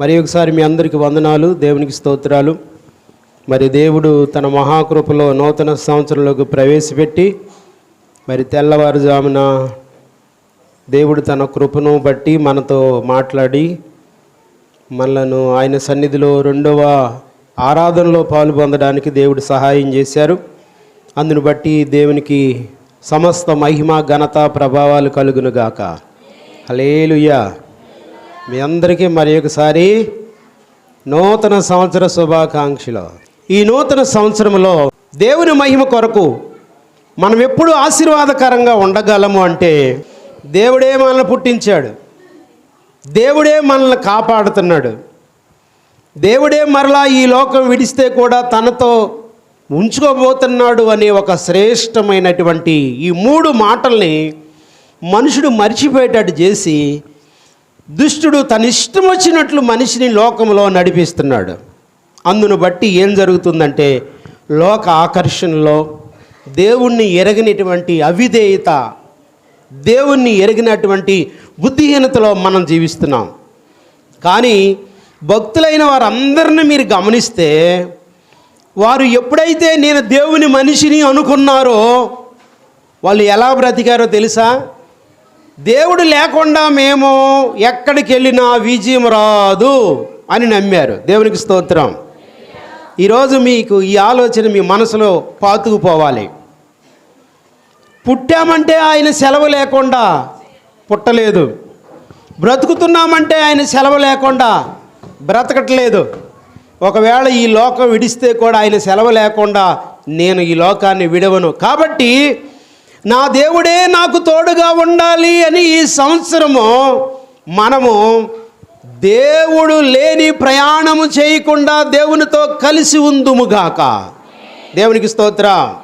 మరి ఒకసారి మీ అందరికీ వందనాలు దేవునికి స్తోత్రాలు. మరి దేవుడు తన మహాకృపలో నూతన సంవత్సరంలోకి ప్రవేశపెట్టి మరి తెల్లవారుజామున దేవుడు తన కృపను బట్టి మనతో మాట్లాడి మనలను ఆయన సన్నిధిలో రెండవ ఆరాధనలో పాలు పొందడానికి దేవుడు సహాయం చేశారు. అందును బట్టి దేవునికి సమస్త మహిమ ఘనత ప్రభావాలు కలుగునుగాక. హలేలుయా మీ అందరికీ మరి ఒకసారి నూతన సంవత్సర శుభాకాంక్షలు. ఈ నూతన సంవత్సరంలో దేవుని మహిమ కొరకు మనం ఎప్పుడు ఆశీర్వాదకరంగా ఉండగలము అంటే దేవుడే మనల్ని పుట్టించాడు. దేవుడే మనల్ని కాపాడుతున్నాడు. దేవుడే మరలా ఈ లోకం విడిస్తే కూడా తనతో ఉంచుకోబోతున్నాడు అనే ఒక శ్రేష్టమైనటువంటి ఈ మూడు మాటల్ని మనుషుడు మర్చిపోయేటట్టు చేసి దుష్టుడు తన ఇష్టం వచ్చినట్లు మనిషిని లోకంలో నడిపిస్తున్నాడు. అందును బట్టి ఏం జరుగుతుందంటే లోక ఆకర్షణలో దేవుణ్ణి ఎరగనిటువంటి అవిధేయత దేవుణ్ణి ఎరిగినటువంటి బుద్ధిహీనతలో మనం జీవిస్తున్నాం. కానీ భక్తులైన వారందరిని మీరు గమనిస్తే వారు ఎప్పుడైతే నేను దేవుని మనిషిని అనుకున్నారో వాళ్ళు ఎలా బ్రతికారో తెలుసా? దేవుడు లేకుండా మేము ఎక్కడికి వెళ్ళినా విజయం రాదు అని నమ్మారు. దేవునికి స్తోత్రం. ఈరోజు మీకు ఈ ఆలోచన మీ మనసులో పాతుకుపోవాలి. పుట్టామంటే ఆయన సెలవు లేకుండా పుట్టలేదు. బ్రతుకుతున్నామంటే ఆయన సెలవు లేకుండా బ్రతకట్లేదు. ఒకవేళ ఈ లోకం విడిస్తే కూడా ఆయన సెలవు లేకుండా నేను ఈ లోకాన్ని విడవను. కాబట్టి నా దేవుడే నాకు తోడుగా ఉండాలి అని ఈ సంవత్సరము మనము దేవుడు లేని ప్రయాణము చేయకుండా దేవునితో కలిసి ఉందుముగాక దేవునికి స్తోత్రం.